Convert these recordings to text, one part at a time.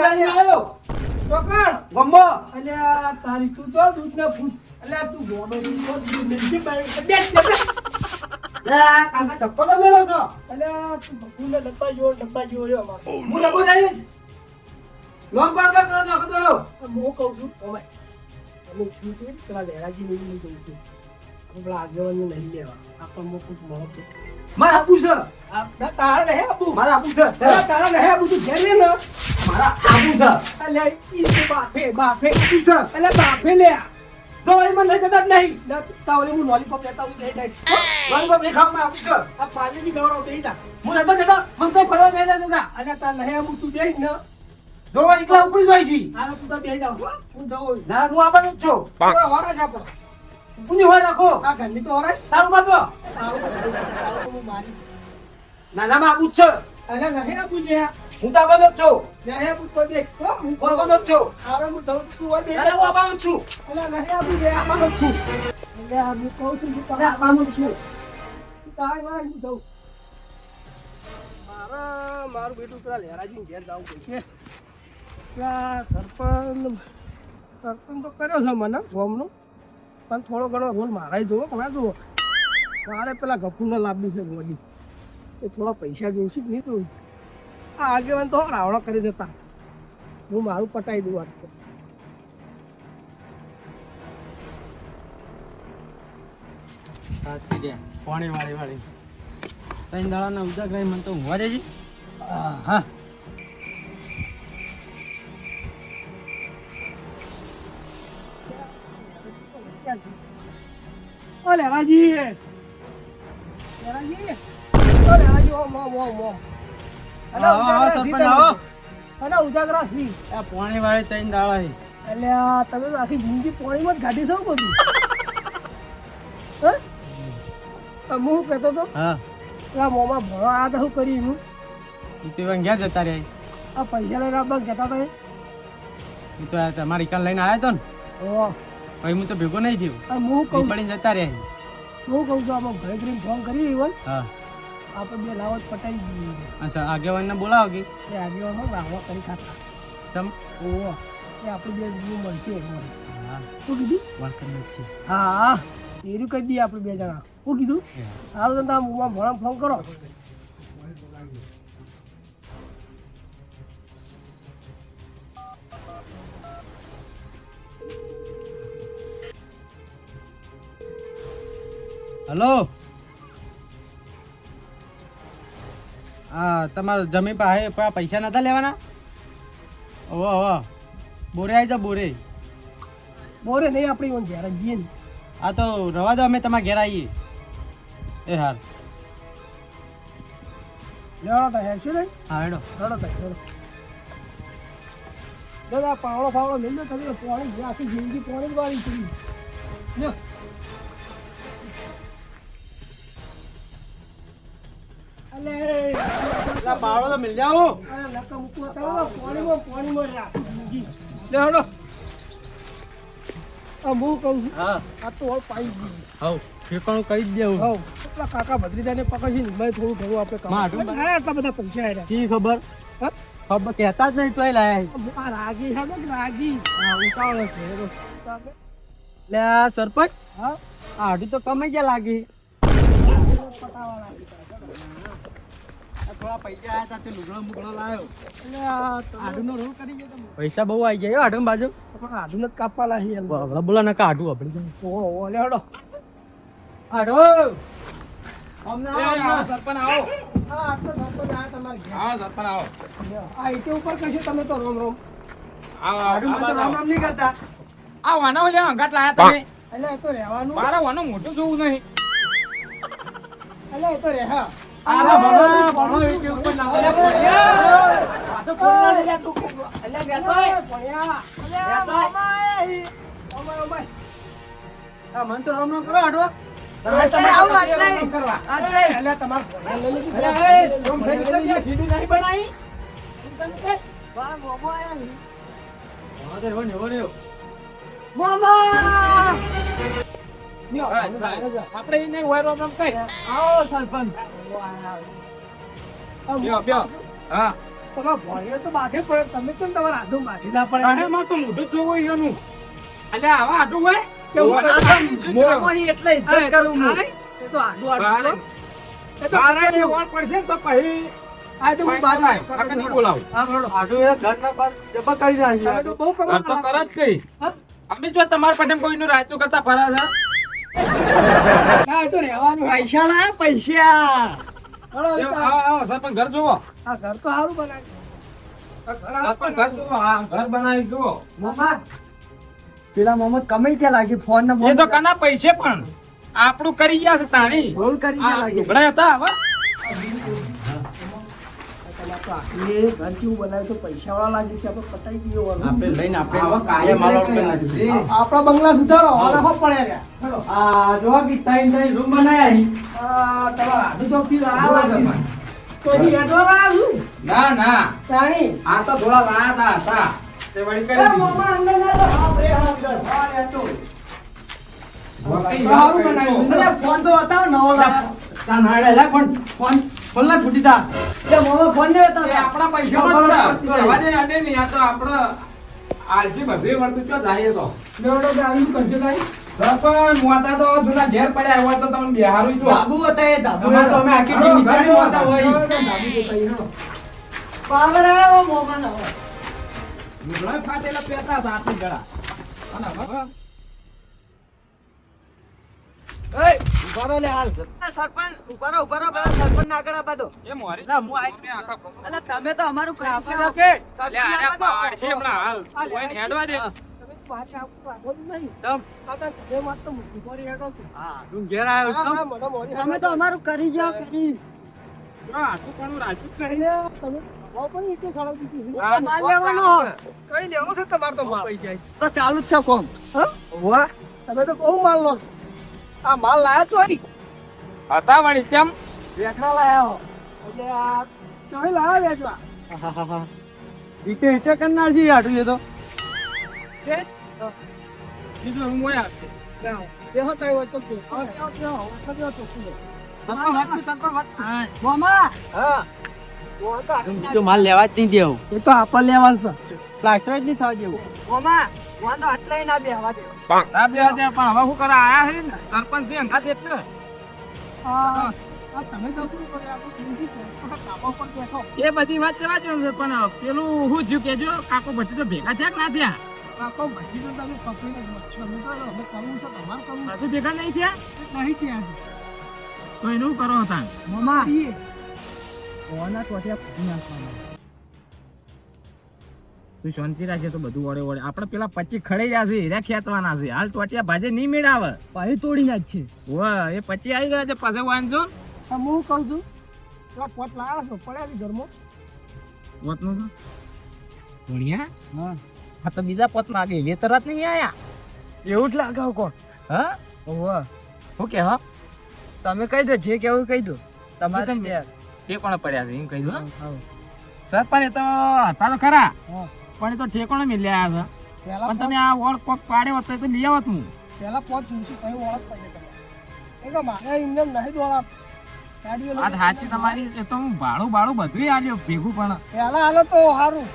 ગાડી આવ્યો આવ્યો ગમ્બો એટલે તારી તું તો દૂધ ના ફૂટ એટલે તું ગોડો દૂધ આ કાકા ધક્કો તો મેલો છો. અલ્યા તું બકુને ડબ્બા જેવો ડબ્બા જેવો રહ્યો અમારો હું ડબ્બો જઈશ લોન પર કરો તો કદરો હું કહું છું ઓમે અમે શું છે પેલા લહેરાજી ને એવું કહું છું આપણે પેલા આગેવાનને નહીં લેવા. આપણને કોઈ મળે તો મારા આપું છે. રહે આબુ મારા આપું છે. તારા રહે આબુ તું ઘેર લે ને. મારા આબુ છે. ઈ બાફે બાફે. આપું છે. બાફે લે. તો એ મને લઈ નહીં. તાવલે હું લોલીપોપ લેતા હું દઈ દઈશ લોલીપોપ એ ખાવા આપું છે. આ પાણી ગવડાવ દઈ દા હું નતો મને તો ફરવા દે દેતા અલ્યા તાર રહે આબુ તું દઈશ ને. જોવા એકલા ઉપડી જાય છે. હાલો તું તો બે જાવ. હું. જવું ના હું આવવાનું જ છું. છે આપણો. ઊંધી હોય નાખો. આ ઘરની તો ઓરાય તારું તારું તારું તો હું મારી નાનામાં આપું જ છે. અલ્યા રહે આબુ લે હું તો જ છું. નહીં આબુ તો દેખ હો, આવવાનો છું. આરે હું જઉં તું હોય બે. અરે હું આવવાનું છું. અરે નહીં આબુ લે જ છું. અલ્યા હું કહું છું તું અરે આવવાનું છું. છું તારે વાય હું જઉં મારા મારું બેટું પેલા લહેરાજી ઘેર જવું પડશે પેલા સરપંચ. સરપંચ તો કર્યો છે મને ગોમનો. પણ થોડો ઘણો રોલ મારાય જોવો ના જોવો મારે પેલા ગફુને લાવવી છે ગોડી એ થોડા પૈસા જોઈશું નહીં તો આ આગેવાન તો રાવણો કરી દેતા. હું મારું પટાઈ દઉં વાત સાચી છે. પાણી વાળી વાળી. ત્રણ દાડાના ઉજાગરા મને તો ઊંઘવા દેજે. હા. ઓ લેવાજી લેવાજી ઓ લેવાજી આવો, આવો, ઉજાગરા સરપંચ, અને ઉજાગરા સી. આ પાણી વાળી એટલે તમે તો આખી જિંદગી પાણીમાં જ કાઢી શકો બધું. હે? હું કહેતો તો હા. પેલા મોમાં ભણવા આ તો શું કરી હું ક્યાં જતા રહ્યા? આ પૈસા લઈને આપવા કહેતા હતા એ? એ તો તમારી કાલ લઈને આવ્યા તો ને? ઓહ. પછી હું તો ભેગો નહીં થયો. હું કહું. પડીને જતા રહે હું કહું છું આમાં ઘરે ઘરે ફોન કરી હોય હા. આપણે બે લાવત પટાઈ દઈએ. અચ્છા આગેવાનને બોલાવો કે? એ આગેવાનો રાહવા કરી ખાતા તમ ઓહ એ આપણે બે બીજું મળશે હા. શું કીધું? વાળકરનું જ છે. હા એરું કહી દઈએ આપણે બે જણા. શું કીધું? હાલ તો તમે મોમાં ભણા ફોન કરો. હલો? હા તમારા જમીન પાસે પૈસા નતા લેવાના? ઓહો ઓહો. બોરે આવી જાઓ બોરે. બોરે નહીં આપણી ઈવન ઘેર જઈએ હા તો રવા દો અમે તમારા ઘેર આવીએ એ હાર. લેવાનો તો હેરશું ને? હા હેડો. રડો તો રડો દાદા પાવડો ફાવડો લઈ લો તમે પાણી આખી જિંદગી પાણી જ વાળી કરી લ્યો. અલે. બાળો તો મિલ જાઓ. અરે નકા મૂકવા પાણીમાં પાણીમાં રહે લે હડો. આ હું કહું છું હા. આ તો પાઈ ગયું. હવ ઠેકાણું કરી જ દેવું. હવ કાકા ભત્રીજાને પકડશે ને થોડું ઘણું આપણે કામ આટલા બધા પૈસા આવ્યા શી ખબર? હા? ખબર કહેતા જ નહીં તોય લાયા આ રાગી છે ને રાગી. હા ઉતાવળ છે લે આ સરપંચ? હા. આ હાડું તો કમાઈ ગયા લાગી. પટાવાળા થોડા પૈસા આયા તા તે લુગડો મુગડો લાયો. એટલે આડુનો રોલ કરી ગયો તમે. પૈસા બહુ આવી ગયા આડું બાજુ. પણ આધુન જ કાપવા છે યાર. બોલા બોલા આડું આડો. અમને સરપંચ આવો. હા, તો સરપંચ આયા તમારે હા સરપંચ આવો. આ ઈટો ઉપર કશું તમે તો રોમ રોમ. આડું તો રામ રામ નહીં કરતા. આ વાના હોય અંગાત લાયા તમે. એટલે એ તો રહેવાનું. મારા વાનો મોટું જોવું નહીં. એટલે એ તો રહે આરા મન તો રામ રામ કરો આડો. એટલે તમારે ભણ્યા લઈ લીધું. સીડી નહીં બનાવી? વાહ, મામા આયા છે. હા તો એવો ને એવો ને એવો. મામા લ્યો, હા, તમે બહાર જાઓ. આપણે એને વાયરો આમ કઈ? આવો સરપંચ. હા. તમારા ભોળીઓ તો બાંધે પડે તમે કેમ તમારા હાથું બાંધી? ના પડે અરે માં તો મોઢું જ એનું અલ્યા આવા આટું હોય? કેવું ઓવા કરે? નીચે જ એટલે ઇજ્જત કરું હું. એ તો આડું આડું એ તો બારે જે વળ પડશે તો પછી આ તો હું બાદમાં બોલાવું. આ ભણો. આટલું એ ઘરના બાર જબા કરી નાખી તમે બહુ કરવા તો કર કઈ અમે જો તમારા પટેમ કોઈનું રાયતું કરતા ફરા છે? હા, તો રહેવાનું પૈસા. ના પૈસા સરપંચ ઘર જોવો આ ઘર તો સારું બનાવ્યું. બનાવી જુઓ. મામા પેલા મોહમ્મદ કમાઈ ક્યાં લાગી ફોન ને એ તો કના પૈસે પણ. આપણું કરી ગયા તાણી. રોલ કરી ગયા લાગી. હતા હવે આટલી ઘર જેવું બનાવ્યું તો પૈસાવાળા લાગે છે આપણે પટાઈ દઈએ વાળું. આપણે લઈને આપણે કાયમ માલ કઈ નાખીશું. આપણા બંગલા સુધારો હવે હો પડ્યા રહ્યા. આ જોવા કે ત્રણ ત્રણ રૂમ બનાયા આ તમારા હાથું ચોકથી લાયા બોલો લાગે. તો ઈ લાયા છું. ના ના પ્રાણી. આ તો થોડા લાયા હતા તે વળી કરી. મામા અંદર ના તો હા, બે હા, અંદર. હા, એ તો. આપણે ફોન તો હતા નવો લાવ્યા. તાન હાડે પણ ફોન ફોન લા ફૂટી તા એ મોહમ્મદ ફોન ને હતા આપણા પૈસામાં જ છે. ને, અડે નહીં. આ તો આપણો આલસી બધે વળતું ચો જાય તો કે આવી કરશે કાંઈ? સરપંચ મોતા તો જૂના ઘેર પડ્યા હોય તો તમને બિહારું જો ધાબુ હતા એ દાબુ તો અમે આખી ટીમ નીચે મોતા હોય. પાવર આવ્યો મોહમ્મદ હવે. લુગડા ફાટેલા પેતા હતા આટલી ગળા અને હવે એય, ઊભા લે હાલ. સરપંચ ઊભા રહો, ઊભા રહો, પેલા આગળ આપવા દો. એ મોરી ના, હું આઈ- મેં આખા અલા, તમે તો અમારું કામ આપવા કરો. લે, આને પાડ છે હમણાં હાલ. કોઈને હેડવા દે. તમે તો પાછા આવું નહીં. તમ. છું. હા, ઘેર આવ્યો તમે તો અમારું કરી જાઓ, કરી. પણ રાજુ તમે લેવાનો કઈ લેવું છે તમારે તો માલ તો ચાલુ જ છે કોમ હા? વાહ તમે તો બહુ માલ લો છો આ માલ લાયા છો હરી? હતા વળી કેમ વેચવા લાયા હો. આ લાયા વેચવા ઈટે ઈટે કરનાર છે આટલું એ તો? બીજું હું મોય આપશે. દેહો તઈ હોય તો કે. મામા હા. તો માલ લેવા જ નહીં દેવું એ તો આપણે લેવાનું છે પ્લાસ્ટર જ નહીં થવા દેવું મામા વાંધો આટલાય ના બેહવા દે ના બે હજાર પણ હવે શું કરવા આયા છે ને? સરપંચ છે અંગાત એટલે આ. એ બધી વાત જવા પણ પેલું થયું કેજો કાકો બધી તો ભેગા થયા કે ના થયા? કાકો બધી તો તમે પકડીને જ છો. અમે તો હવે કરવું છે તમારે કરવું હજુ ભેગા નહીં થયા? નહીં ત્યાં તો એનું કરો હતા મામા ઈએ. ટોટિયા ફૂટી નાખવાના? તું શાંતિ રાખજે તો બધું વળે વળે. આપણે પેલા પચી ખડે છે હીરા ખેંચવાના છે. હાલ ટોટિયા ભાજે નહીં મેળાવે. પાહી તોડી જ છે. વાહ એ પચી આવી ગયા છે પાસે વાંચજો હું કહું છું? પેલા પોટ લાવ્યા છો પડ્યા છે ઘરમાં. પોતનું શું? ભણ્યા? હા. હા તો બીજા પોત માગે એ તરત નહીં આયા. એવું જ લાગાવ કોણ? હા? વાહ શું કે હા? તમે કહી દો જે કેવું કહી દો. તમારે તમે- એ પણ પડ્યા છે એમ કહી દો હા. સરપંચ તો હતા તો ખરા. હા. પણ એ તો ઠેકોણા મિલ્યા છે. પહેલા પણ તમે આ ઓળ કોક પાડે હોત તો લઈ આવત હું. પેલા પોચ જોઈશું કઈ ઓળખ પડે તમારે એ તો મારે એમને નહીં દોડા આ સાચી તમારી એ તો હું ભાડું ભાડું બધું આલ્યો ભેગું પણ. પહેલા હાલો તો સારું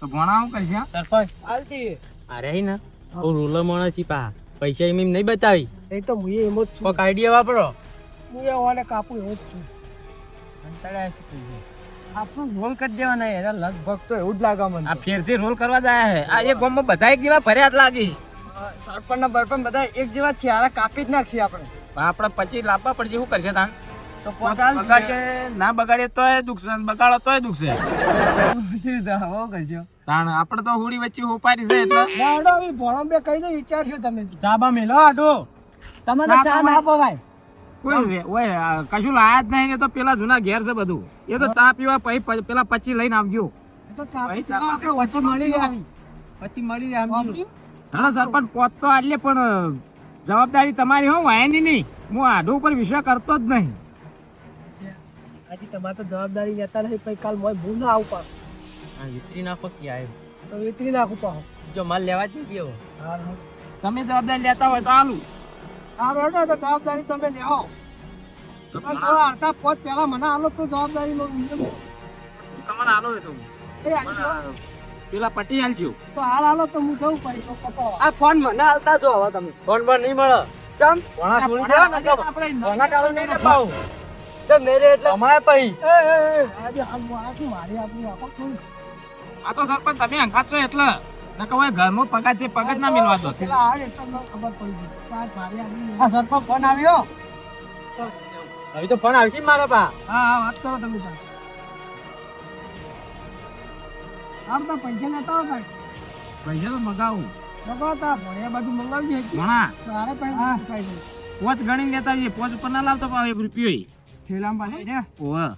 તો ભણાવું કરશે સરપંચ. હાલતી અરે હી ના ઓ રૂલર માણસ પા. પૈસા એમ એમ નહીં બતાવી. એ તો હું એમ જ છું. આઈડિયા વાપરો. હું એ ઓને કાપું એવો જ છું. આપણું રોલ કરી દેવાના એના લગભગ તો એવું જ લાગે મને આ ફેરથી રોલ કરવા જાય છે આ એક ગામમાં બધા એક જેવા ફરિયાદ લાગી. સરપંચ ના બરપણ બધા એક જેવા છે કાપી જ નાખશે આપણે. આપણે પછી લાવવા પડશે શું કરશે તાન તો બગાડે ના બગાડે તોય દુખશે બગાડો તોય દુખશે કરજો. તાણ આપણે તો હોડી વચ્ચે ઉપાડી છે એટલે ભણો બે કહી દો વિચારશો તમે. ચાબા મેલો આટો. તમારે ચા ના પવાય. કોઈ ઓય કશું લાયા જ નહીં ને તો પેલા જૂના ઘેર છે બધું. એ તો ચા પીવા પછી પેલા પછી લઈને આવજો. તો ચા આપણે વચ્ચે મળી જાય. પછી મળી જાય વાપર્યું? સરપંચ પોત તો આલે પણ જવાબદારી તમારી હો વાયની નહીં. હું આઢો ઉપર વિશ્વાસ કરતો જ નહીં. આજે તમારે તો જવાબદારી લેતા નહીં પછી કાલ મોય ભૂલ ના આવું પાછું વિતરી નાખો કે આવ્યો તો વેતરી નાખું પાછું જો માલ લેવા જ નહીં હા તમે જવાબદારી લેતા હોય તો આલું હા બરાબર તો જવાબદારી તમે લેવો. થોડા અડધા પોચ પહેલા મને આલો તો જવાબદારી લો તમને આલો એ પેલા પટી આલજો. તો હાલ હાલો તો હું જઉં પડી આ ફોન મને હાલતા જો હવે તમે. ફોન પર નહીં મળે. ચમ? ભણા છોડી દેવા ને આપણે ભણા ચાલુ નહીં રે પાઉં. ચમ મેરે એટલે? અમારે પઈ એ, એ, એ, આજે હાલ હું આ શું મારી આપણી આ તો સરપંચ તમે અંગાત છો એટલે. નકર હોય ઘરનો પગાર છે પગાર ના મિલવા દો. પેલા હાલ એટલે મને ખબર પડી ગઈ. આજ મારી આપણી આ સરપંચ ફોન આવ્યો? હવે તો ફોન આવશે મારો પા. હા હા વાત કરો તમે તાર. આમ તો પૈસા લેતા હો પૈસા તો મગાવું. લગાવતા ભણ્યા બાજુ મંગાવી હતી ભણા. તારે પણ પોચ ગણી લેતા જઈએ પોચ ઉપર ના લાવતો પાવ એક રૂપિયો થેલામાં લઈ ને ઓહ.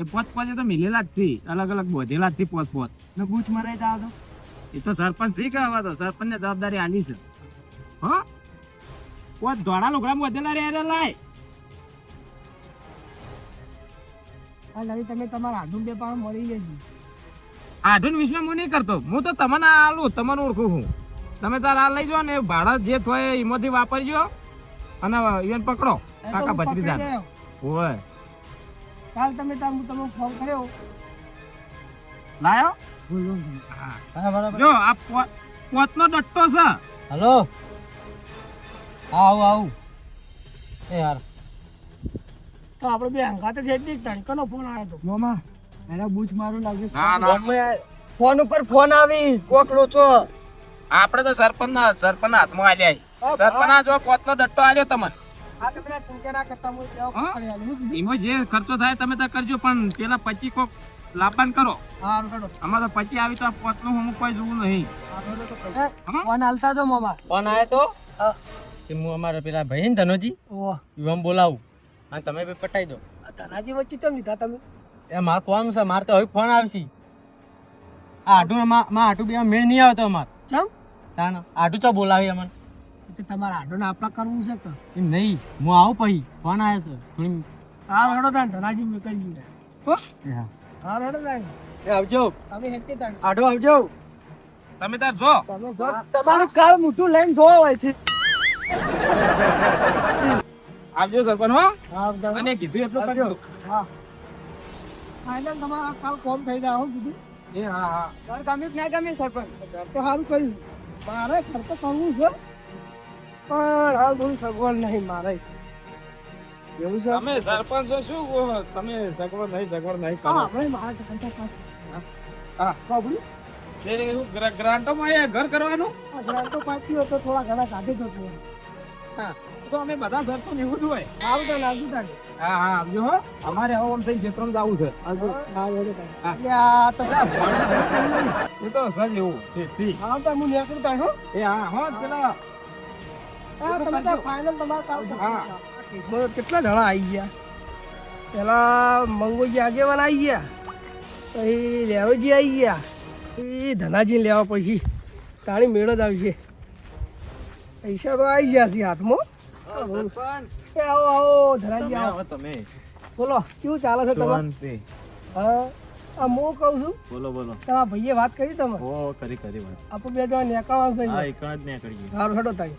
એ પોચ પોચ તો મિલેલા જ છે. અલગ અલગ બોધેલા જ છે પોચ પોચ. ને બૂચ મરાઈ જાવ તો. એ તો સરપંચ શી કહેવા તો? સરપંચ જવાબદારી આલી છે. હા? પોચ ધોળા લુગડા વધેલા રે અરે લાય. નવી તમે તમારા આડું બે પાણ મળી જજો આધુન વિશ્વ હું નહીં કરતો. હું તો તમને આલું તમને ઓળખું હું. તમે તાર આ લઈ જાઓ ને ભાડા જે થાય એમાંથી વાપરજો અને એને પકડો. કાકા ભત્રીજા ઓય કાલ તમે તાર હું તમને ફોન કર્યો. લાયો? બરાબર. જો આ પોતનો ડટ્ટો છે. હલો? હા આવું આવું. એ યાર. તો આપણે બે હંગાતે જ એટલી તણકાનો ફોન આવ્યો હતો મોમા એના બૂચ મારું લાગે ના ના. ફોન ઉપર ફોન આવી. કોક લોચો. આપણે તો સરપંચ ના સરપંચ હાથમાં આલ્યા સરપંચ જો પોતનો ડટ્ટો આલ્યો તમને. જે ખર્ચો થાય તમે તો કરજો પણ પેલા પચી કોક લાપાન કરો. અમારે તો પચી આવી તો પોતનું હું કોઈ જોવું નહીં? ફોન હાલતા જો મામા. ફોન આવે તો? કે હું અમારા પેલા ભાઈ ને ધનોજી ઓહ. એમ બોલાવું. અને તમે ભાઈ પટાઈ દો. આ તાનાજી વચ્ચે ચમ લીધા તમે? એ મારે ફોન છે મારે તો હવે ફોન આવશે. આ આટું માં આટું બે મેળ નહીં આવતો અમારે. ચમ? તાણ આટું ચા બોલાવી અમને. તે તમારે આડોને આપણા કરવું છે કે? એમ નહીં હું આવું પછી. ફોન આવ્યો છે થોડી આ રડો તાન ધનાજી મેં કરી હો? હા. હા રગડો એ આવજો. તમે હેઠી તાન આડો આવજો. તમે તાર જો. તમે જો. તમારું કાળ મોટું લઈને જોવા હોય છે. આવજો સરપંચ હો. હા રગડો. અને કીધું એટલું કરજો હા. ફાઇનલ તમારા કાલ કોમ થઈ જાય હો કીધું. એ હા હા. ઘર ગમ્યું કે ના ગમ્યું સરપંચ. તો સારું કર્યું. મારે ખર્ચો કરવું છે. પણ હાલ થોડી સગવડ નહીં મારે. એવું છે તમે સરપંચ શું કહો? તમે સગવડ નહીં સગવડ નહીં કરો હા આપણે મારા ઘંટા પાસે હા બાબુડી, તે હું ગ્રાન્ટો માં આયા ઘર કરવાનું ગ્રાન્ટો પાછી હોય તો થોડા ઘણા કાઢી દો તું. હા તો અમે બધા સરપંચ એવું જ હોય આવું તો લાગુ તાન. હા હા આવજો હો અમારે હવે આમ થઈ ક્ષેત્રમાં જવું છે. હા, તાન. હા. તો એ તો સજ એવું ઠીક હા, તો હું નીકળતા તાન, હો. એ હા હો પેલા હા, તમે તો ફાઇનલ તમારું કામ હા. કેસમાં તો કેટલા જણા આવી ગયા. પેલા મંગોજી આગેવાન આવી ગયા પછી લેવજી આવી ગયા એ ધનાજી લેવા પછી તાણી મેળો જ આવશે પૈસા તો આવી ગયા છે હાથમાં. આવો આવો ધનાજી આવો. તમે. બોલો કેવું ચાલે છે તમારે? હા આ કહું છું બોલો બોલો. તમારા ભાઈએ વાત કરી તમે? ઓ કરી કરી વાત. આપણે બે જણા નીકળવાનું છે હા એક જ ને સારું હેડો તાઈ